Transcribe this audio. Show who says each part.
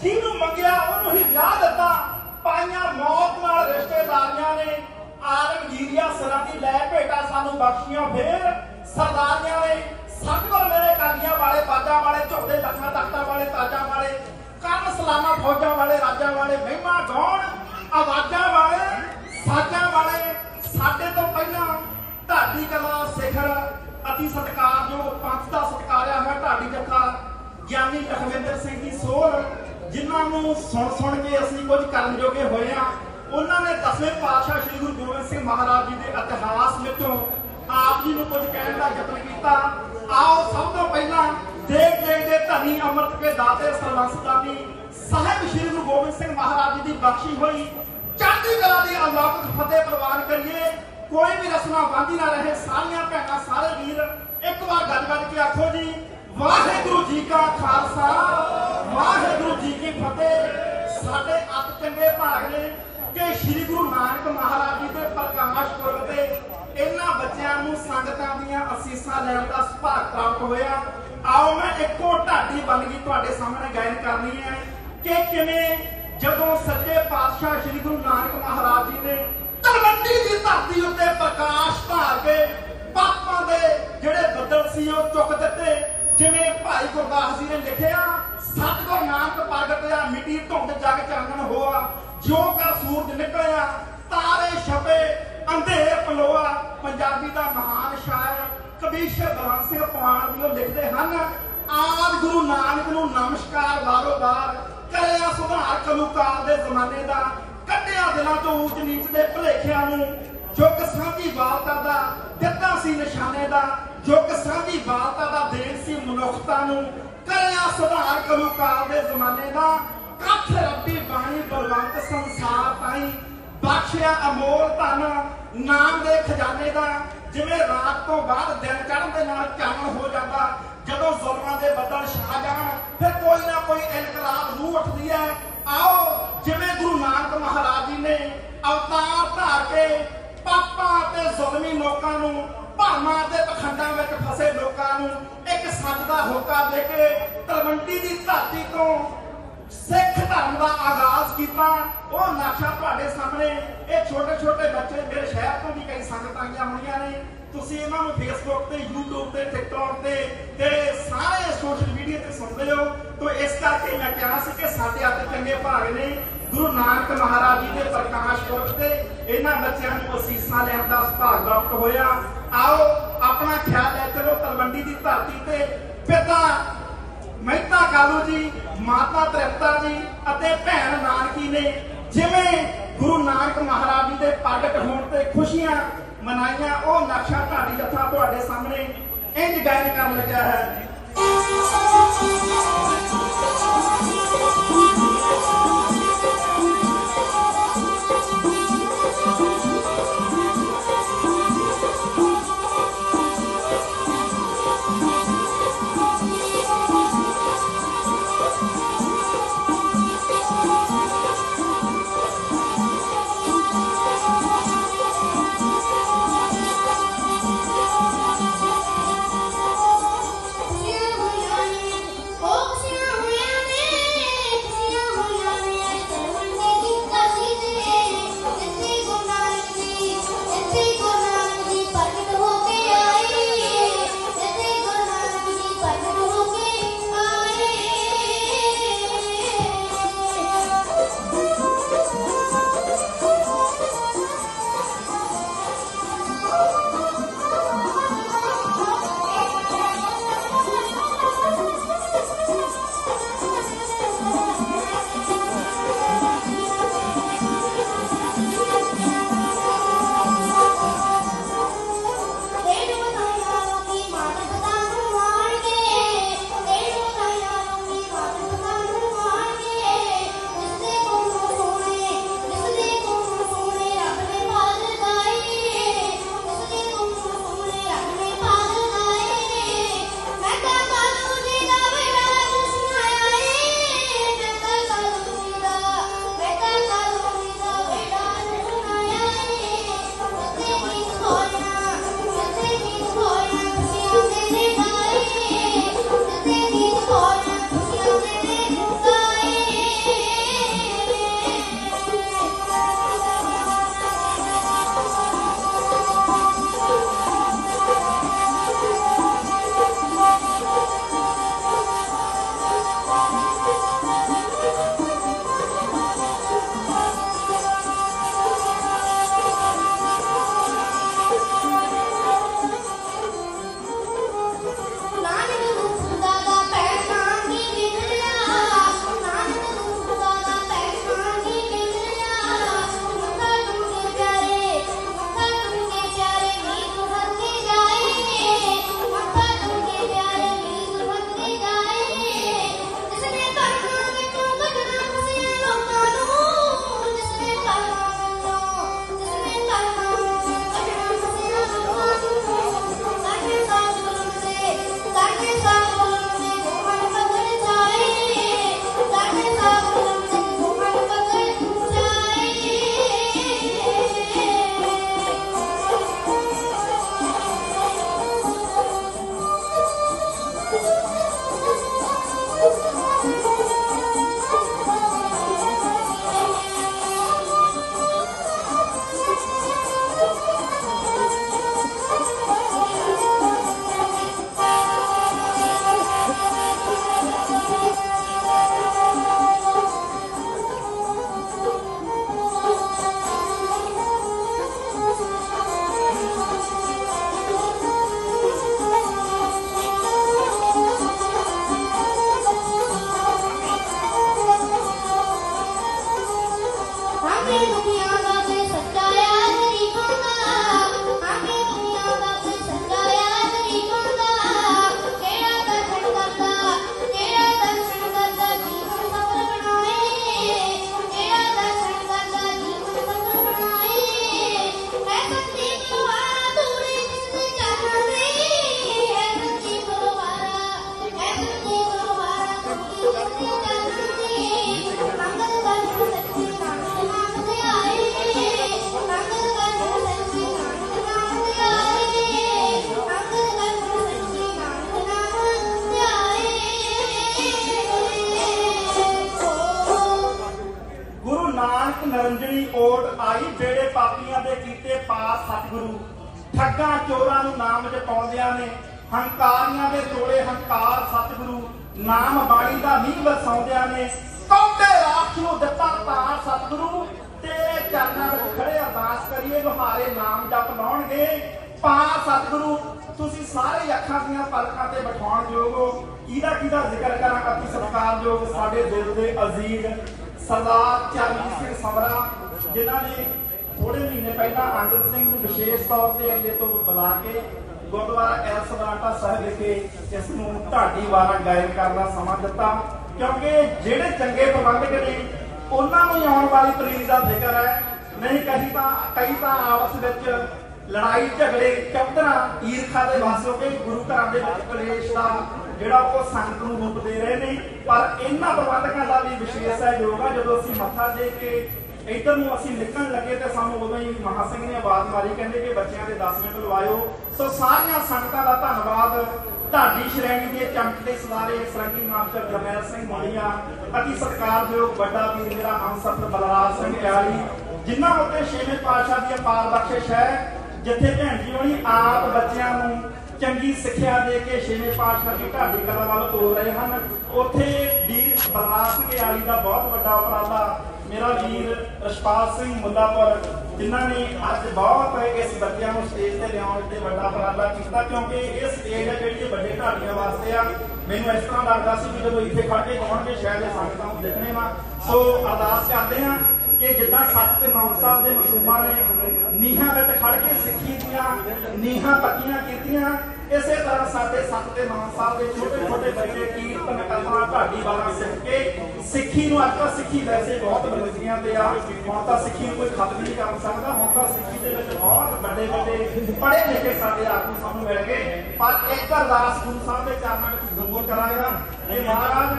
Speaker 1: ਜਿਹਨੂੰ ਮੰਗਿਆ, ਉਹਨੂੰ ਹੀ ਵਿਆਹ ਦਿੱਤਾ। ਪਾਈਆਂ ਮੌਤ ਨਾਲ ਰਿਸ਼ਤੇਦਾਰੀਆਂ ਨੇ। ਆਲਮਗੀਰੀਆ ਸਰਾਂ ਦੀ ਲੈ ਭੇਟਾ ਸਾਨੂੰ ਬਖਸ਼ੀਆਂ। ਫੇਰ ਸਰਦਾਰੀਆਂ ਨੇ ਸਤਗੁਰ ਮੇਰੇ ਕਾਲੀਆਂ ਵਾਲੇ, ਬਾਜਾਂ ਵਾਲੇ ਝੋਲੇ ਲੱਖਾਂ ਤਖਤਾਂ ਵਾਲੇ, ਤਾਜਾਂ ਵਾਲੇ ਕਰਨ ਸਲਾਮਾ, ਫੌਜਾਂ ਵਾਲੇ, ਰਾਜਾਂ ਵਾਲੇ, ਮਹਿਮਾ ਗਾਉਣ, ਆਵਾਜ਼ਾਂ ਵਾਲੇ, ਸਾਜਾਂ ਵਾਲੇ, ਸਾਡੇ ਤੋਂ ਪਹਿਲਾਂ ਢਾਡੀ ਕਲਾ ਸਿਖਰ ਅਤੀ ਸਤਿਕਾਰਯੋਗ ਪੰਥ ਦਾ ਸਤਿਕਾਰਿਆ ਹੋਇਆ ਢਾਡੀ ਜੱਥਾ ਗਿਆਨੀ ਲਖਵਿੰਦਰ ਸਿੰਘ ਦੀ ਸੋਹਰ ਜਿਨ੍ਹਾਂ ਨੂੰ ਸੁਣ ਸੁਣ ਕੇ ਅਸੀਂ ਕੁਝ ਕਰਨ ਜੋਗੇ ਹੋਏ ਆ ਉਹਨਾਂ ਨੇ ਦਸਵੇਂ ਪਾਤਸ਼ਾਹ ਸ੍ਰੀ ਗੁਰੂ ਗੋਬਿੰਦ ਸਿੰਘ ਮਹਾਰਾਜ ਜੀ ਦੇ ਇਤਿਹਾਸ ਵਿੱਚੋਂ ਆਪ ਜੀ ਨੂੰ ਕੁਝ ਕਹਿਣ ਦਾ ਯਤਨ ਕੀਤਾ। ਆਓ ਸਭ ਤੋਂ ਪਹਿਲਾਂ ਦੇਖ ਦੇਖ ਦੇ ਧਨੀ ਅੰਮ੍ਰਿਤ ਕੇ ਦਾਤੇ ਸਰਵੰਸਦਾਨੀ ਸਾਹਿਬ ਸ੍ਰੀ ਗੁਰੂ ਗੋਬਿੰਦ ਸਿੰਘ ਮਹਾਰਾਜ ਜੀ ਦੀ ਬਖਸ਼ੀ ਹੋਈ। ਚੜ੍ਹਦੀ ਕਲਾ ਦੀ ਅਲੌਕਿਕ ਫਤਿਹ ਪ੍ਰਵਾਨ ਕਰੀਏ। ਕੋਈ ਵੀ ਰਸਨਾ ਬਾਂਦੀ ਨਾ ਰਹੇ ਸਾਰੀਆਂ ਭੈਣਾਂ, ਸਾਰੇ ਵੀਰ। ਇੱਕ ਵਾਰ ਗੱਲ ਕਰਕੇ ਆਖੋ ਜੀ, ਵਾਹਿਗੁਰੂ ਜੀ ਕਾ ਖਾਲਸਾ। ਵਾਹਿਗੁਰੂ ਜੀ ਕੀ ਫਤਿਹ। ਸਾਡੇ ਅੱਤ ਚੰਗੇ ਭਾਗ ਨੇ ਕਿ ਸ੍ਰੀ ਗੁਰੂ ਨਾਨਕ ਮਹਾਰਾਜ ਜੀ ਦੇ ਪ੍ਰਕਾਸ਼ ਪੁਰਬ ਤੇ ਇਹਨਾਂ ਬੱਚਿਆਂ ਨੂੰ ਸੰਗਤਾਂ ਦੀਆਂ ਅਸੀਸਾਂ ਲੈਣ ਦਾ ਸੁਭਾਗ ਪ੍ਰਾਪਤ ਹੋਇਆ। ਆਓ ਮੈਂ ਇੱਕੋ ਢਾਡੀ ਬਣ ਤੁਹਾਡੇ ਸਾਹਮਣੇ ਗਾਇਨ ਕਰਨੀ ਹੈ ਕਿ ਕਿਵੇਂ ਜਦੋਂ ਸੱਚੇ ਪਾਤਸ਼ਾਹ ਸ੍ਰੀ ਗੁਰੂ ਨਾਨਕ ਮਹਾਰਾਜ ਜੀ ਨੇ ਤਲਵੰਡੀ ਦੀ ਧਰਤੀ ਉੱਤੇ ਪ੍ਰਕਾਸ਼ ਧਾਰ ਕੇ ਪਾਪਾਂ ਦੇ ਜਿਹੜੇ ਬੱਦਲ ਸੀ ਉਹ ਚੁੱਕ ਦਿੱਤੇ, ਜਿਵੇਂ ਭਾਈ ਗੁਰਦਾਸ ਜੀ ਨੇ ਲਿਖਿਆ ਸਤਿਗੁਰ ਨਾਨਕ ਪ੍ਰਗਟਿਆ ਮਿੱਟੀ ਧੁੰਦ ਜਗ ਚਾਨਣ ਹੋਆ, ਜਿਉ ਕਰ ਸੂਰਜ ਨਿਕਲਿਆ, ਤਾਰੇ ਛਪੇ, ਅੰਧੇਰ ਪਲੋਆ। ਪੰਜਾਬੀ ਦਾ ਮਹਾਨ ਸ਼ਾਇਰ ਕਬੀਰ ਬਲਵੰਤ ਸਿੰਘ ਪਵਾਨ ਲਿਖਦੇ ਹਨ, ਆਦ ਗੁਰੂ ਨਾਨਕ ਨੂੰ ਨਮਸਕਾਰ ਵਾਰੋ ਵਾਰ, ਕਰਿਆ ਸੁਧਾਰ ਕਲੂਕਾਰ ਦੇ ਜ਼ਮਾਨੇ ਦਾ ਕੱਢਿਆ ਦਿਲਾਂ ਤੋਂ ਊਚ ਨੀਚ ਦੇ ਭੁਲੇਖਿਆਂ ਨੂੰ, ਜੁਗ ਸਾਂਝੀ ਵਾਲਤਾ ਦਾ, ਦਿੱਤਾ ਸੀ ਨਿਸ਼ਾਨੇ ਦਾ, ਜੁਗ ਸਾਂਝੀ ਵਾਲਤਾ ਦਾ ਦੇਣ ਸੀ ਮਨੁੱਖਤਾ ਨੂੰ ਕਰਿਆ ਸੁਧਾਰ ਕਲੂਕਾਰ ਦੇ ਜ਼ਮਾਨੇ ਦਾ। ਕੱਥ ਰੱਬੀ ਬਾਣੀ ਬਲਵੰਤ ਸੰਸਾਰ ਤਾਈ। ਬਖਸ਼ਿਆ ਅਮੋਲ ਧਨ, ਨਾਮ ਦੇ ਖਜ਼ਾਨੇ ਦਾ। ਜਿਵੇਂ ਰਾਤ ਤੋਂ ਬਾਅਦ ਦਿਨ ਚੜ੍ਹਨ ਦੇ ਨਾਲ ਚਾਨਣ ਹੋ ਜਾਂਦਾ, ਜਦੋਂ ਜ਼ੁਲਮਾਂ ਦੇ ਬੱਦਲ ਛਾ ਜਾਣ ਫਿਰ ਕੋਈ ਨਾ ਕੋਈ ਇਨਕਲਾਬ ਨੂੰ ਉੱਠਦੀ ਹੈ। ਆਓ, ਜਿਵੇਂ ਗੁਰੂ ਨਾਨਕ ਮਹਾਰਾਜ ਜੀ ਨੇ ਅਵਤਾਰ ਧਾਰ ਕੇ ਪਾਪਾਂ ਤੇ ਜ਼ੁਲਮੀ ਲੋਕਾਂ ਨੂੰ, ਭਾਵਾਂ ਤੇ ਪਖੰਡਾਂ ਵਿੱਚ ਫਸੇ ਲੋਕਾਂ ਨੂੰ ਹੋਕਾ ਦੇ ਕੇ ਤਲਵੰਡੀ ਦੀ ਧਰਤੀ ਤੋਂ ਸਿੱਖ ਧਰਮ ਦਾ ਆਗਾਜ਼ ਕੀਤਾ। ਉਹ ਨਕਸ਼ਾ ਤੁਹਾਡੇ ਸਾਹਮਣੇ, ਇਹ ਛੋਟੇ ਛੋਟੇ ਬੱਚੇ ਮੇਰੇ ਸ਼ਹਿਰ ਤੋਂ ਵੀ ਕਈ ਸੰਗਤਾਂ ਆਈਆਂ ਹੋਈਆਂ ਨੇ। ਤੁਸੀਂ ਇਹਨਾਂ ਨੂੰ ਫੇਸਬੁੱਕ ਤੇ, YouTube ਤੇ, TikTok ਤੇ ਤੇ ਸਾਰੇ ਸੋਸ਼ਲ ਮੀਡੀਆ ਤੇ ਸੁਣਦੇ ਹੋ, ਤੋਂ ਇਸ ਕਰਕੇ ਮੈਂ ਕਿਹਾ ਸੀ ਕਿ ਸਾਡੇ ਅੱਜ ਚੰਗੇ ਭਾਗ ਨੇ। ਗੁਰੂ ਨਾਨਕ ਮਹਾਰਾਜ ਜੀ ਦੇ ਪ੍ਰਕਾਸ਼ ਪੁਰਬ ਤੇ ਇਹਨਾਂ ਬੱਚਿਆਂ ਨੂੰ ਅਸੀਸਾਂ ਲੈਣ ਦਾ ਸੁਭਾਗ ਪ੍ਰਾਪਤ ਹੋਇਆ। ਆਓ, ਆਪਣਾ ਖਿਆਲ ਲੈ ਚਲੋ ਤਲਵੰਡੀ ਦੀ ਧਰਤੀ ਤੇ। ਪਿਤਾ ਮਹਿਤਾ ਕਾਲੂ ਜੀ, ਮਾਤਾ ਤ੍ਰਿਪਤਾ ਜੀ ਅਤੇ ਭੈਣ ਨਾਨਕੀ ਨੇ ਜਿਵੇਂ ਗੁਰੂ ਨਾਨਕ ਮਹਾਰਾਜ ਜੀ ਦੇ ਪ੍ਰਗਟ ਹੋਣ ਤੇ ਖੁਸ਼ੀਆਂ ਮਨਾਈਆਂ, ਉਹ ਨਕਸ਼ਾ ਢਾਡੀ ਜਥਾ ਤੁਹਾਡੇ ਸਾਹਮਣੇ ਇੰਜ ਗਾਇਨ ਕਰਨ ਲੱਗਾ ਹੈ। ਸਤਿਗੁਰੂ, ਠੱਗਾਂ ਚੋਰਾਂ ਨੂੰ ਨਾਮ ਜਪਾਉਂਦਿਆਂ ਨੇ ਹੰਕਾਰੀਆਂ ਦੇ ਤੋੜੇ ਹੰਕਾਰ ਸਤਿਗੁਰੂ, ਨਾਮ ਬਾਣੀ ਦਾ ਮੀਂਹ ਵਸਾਉਂਦਿਆਂ ਨੇ ਕੌਡੇ ਰਾਖ ਨੂੰ ਦਿੱਤਾ ਤਾਰ ਸਤਿਗੁਰੂ, ਤੇਰੇ ਚਰਨਾਂ ਵਿੱਚ ਖੜੇ ਅਰਦਾਸ ਕਰੀਏ ਲੋਹਾਰੇ ਨਾਮ ਜਪ ਲਾਉਣਗੇ। ਪਾ ਸਤਿਗੁਰੂ, ਤੁਸੀਂ ਸਾਰੇ ਅੱਖਾਂ ਦੀਆਂ ਪਲਕਾਂ ਤੇ ਬਿਠਾਉਣ ਯੋਗ ਹੋ। ਕਿਹਦਾ ਕਿਹਦਾ ਜ਼ਿਕਰ ਕਰਾਂ ਅਤੀ ਸਤਿਕਾਰਯੋਗ ਸਾਡੇ ਦਿਲ ਦੇ ਅਜ਼ੀਜ਼ ਸਰਦਾਰ ਚਰਨਜੀਤ ਸਿੰਘ ਸਮਰਾ ਜਿਨ੍ਹਾਂ ਨੇ ਥੋੜੇ ਮਹੀਨੇ ਪਹਿਲਾਂ ਅੰਗਦ ਸਿੰਘ ਨੂੰ ਵਿਸ਼ੇਸ਼ ਤੌਰ ਤੇ ਅੱਗੇ ਤੋਂ ਬੁਲਾ ਕੇ ਗੁਰਦੁਆਰਾ ਐਲ ਸਦਾਟਾ ਸਾਹਿਬ ਵਿਖੇ ਇਸ ਨੂੰ ਢਾਡੀ ਵਾਰਾਂ ਗਾਇਨ ਕਰਨ ਸਮਾਂ ਦਿੱਤਾ। ਕਿਉਂਕਿ ਜਿਹੜੇ ਚੰਗੇ ਪ੍ਰਬੰਧਕ ਨੇ, ਉਹਨਾਂ ਨੂੰ ਆਉਣ ਵਾਲੀ ਤਰੀਕ ਦਾ ਜ਼ਿਕਰ ਹੈ। ਨਹੀਂ ਕਹੀ ਤਾਂ, ਕਈ ਤਾਂ ਆਪਸ ਵਿੱਚ ਲੜਾਈ ਝਗੜੇ ਕਪਤਰਾ ਈਰਖਾ ਦੇ ਵਾਸਤੇ ਹੋ ਕੇ ਗੁਰੂ ਘਰਾਂ ਦੇ ਵਿੱਚ ਕਲੇਸ਼ ਦਾ ਜਿਹੜਾ ਉਹ ਸੰਗਤ ਨੂੰ ਰੂਪ ਦੇ ਰਹੇ ਨੇ। ਪਰ ਇਹਨਾਂ ਪ੍ਰਬੰਧਕਾਂ ਦਾ ਵੀ ਵਿਸ਼ੇਸ਼ ਸਹਿਯੋਗ ਆ, ਜਦੋਂ ਅਸੀਂ ਮੱਥਾ ਟੇਕ ਕੇ ਇੱਧਰ ਨੂੰ ਅਸੀਂ ਨਿਕਲਣ ਲੱਗੇ ਤੇ ਸਾਨੂੰ ਉਦੋਂ ਹੀ ਮਹਾ ਸਿੰਘ ਨੇ ਆਵਾਜ਼ ਮਾਰੀ, ਕਹਿੰਦੇ ਕਿ ਬੱਚਿਆਂ ਦੇ 10 ਮਿੰਟ ਲਵਾਇਓ। ਸੋ ਸਾਰੀਆਂ ਸੰਗਤਾਂ ਦਾ ਧੰਨਵਾਦ। ਢਾਡੀ ਸ਼੍ਰੇਣੀ ਦੇ ਚਮਕਦੇ ਸਦਾਰੇ ਸਰੰਗੀ ਮਾਸਟਰ ਜਰਨੈਲ ਸਿੰਘ ਮੋਲੀਆ ਅਤੀ ਸਤਿਕਾਰਯੋਗ ਵੱਡਾ ਵੀਰ ਮੇਰਾ ਹਮਸਫਰ ਬਲਰਾਜ ਸਿੰਘ ਪਿਆਰੀ, ਜਿਨ੍ਹਾਂ ਉੱਤੇ ਛੇਵੇਂ ਪਾਤਸ਼ਾਹ ਦੀ ਅਪਾਰ ਬਖਸ਼ਿਸ਼ ਹੈ। ਜਿੱਥੇ ਭੈਣ ਜੀ ਹੋਣੀ ਆਪ ਬੱਚਿਆਂ ਨੂੰ ਚੰਗੀ ਸਿੱਖਿਆ ਦੇ ਕੇ ਛੇਵੇਂ ਪਾਤਸ਼ਾਹ ਦੀ ਢਾਡੀ ਕਲਾ ਵੱਲ ਤੋਰ ਰਹੇ ਹਨ। ਉੱਥੇ ਵੀਰ ਬਲਰਾਜ ਸਿੰਘ ਆਲੀ ਦਾ ਬਹੁਤ ਵੱਡਾ ਉਪਰਾਲਾ ਮੇਰਾ ਵੀਰ ਰਸ਼ਪਾਲ ਸਿੰਘ ਮੁੱਲਾਪੁਰ, ਜਿਨ੍ਹਾਂ ਨੇ ਅੱਜ ਬਹੁਤ ਇਸ ਬੱਚਿਆਂ ਨੂੰ ਸਟੇਜ ਤੇ ਲਿਆਉਣ ਤੇ ਵੱਡਾ ਉਪਰਾਲਾ ਕੀਤਾ, ਕਿਉਂਕਿ ਇਹ ਸਟੇਜ ਹੈ ਜਿਹੜੀ ਵੱਡੇ ਢਾਡੀਆਂ ਵਾਸਤੇ ਆ। ਮੈਨੂੰ ਇਸ ਤਰ੍ਹਾਂ ਲੱਗਦਾ ਸੀ ਕਿ ਜਦੋਂ ਇੱਥੇ ਖੜ ਕੇ ਗਾਉਣਗੇ, ਸ਼ਾਇਦ ਇਹ ਸੰਗਤਾਂ ਨੂੰ ਦੇਖਣੇ ਵਾ। ਸੋ ਅਰਦਾਸ ਕਰਦੇ ਹਾਂ ਕਿ ਜਿੱਦਾਂ ਸੱਚ ਤੇ ਨਾਮ ਸਾਹਿਬ ਦੇ ਮਸੂਮਾਂ ਨੇ ਨੀਹਾਂ ਵਿੱਚ ਖੜ ਕੇ ਸਿੱਖੀ ਦੀਆਂ, ਨੀਹਾਂ ਪੱਕੀਆਂ ਕੀਤੀਆਂ ਇਸੇ ਤਰ੍ਹਾਂ ਸਾਡੇ ਸੱਚ ਤੇ ਨਾਮ ਸਾਹਿਬ ਦੇ ਛੋਟੇ ਛੋਟੇ ਬੱਚੇ ਕੀਰਤਨ ਕਲਮਾਂ ਢਾਡੀ ਵਾਲਾ ਸਿੱਖ ਕੇ ਸਿੱਖੀ ਨੂੰ ਅੱਜ ਤਾਂ ਸਿੱਖੀ ਵੈਸੇ ਬਹੁਤ ਬਲੰਦੀਆਂ ਤੇ ਆ। ਹੁਣ ਤਾਂ ਸਿੱਖੀ ਨੂੰ ਕੋਈ ਖਤਮ ਨਹੀਂ ਕਰ ਸਕਦਾ, ਹੁਣ ਤਾਂ ਸਿੱਖੀ ਦੇ ਵਿੱਚ ਬਹੁਤ ਵੱਡੇ ਵੱਡੇ ਪੜ੍ਹੇ ਲਿਖੇ ਸਾਡੇ ਆਗੂ ਸਾਨੂੰ ਮਿਲ ਗਏ। ਪਰ ਇੱਕ ਅਰਦਾਸ ਗੁਰੂ ਸਾਹਿਬ ਦੇ ਚਰਨਾਂ ਵਿੱਚ ਜ਼ਰੂਰ ਕਰਾਂਗਾ। ਇਹ ਮਹਾਰਾਜ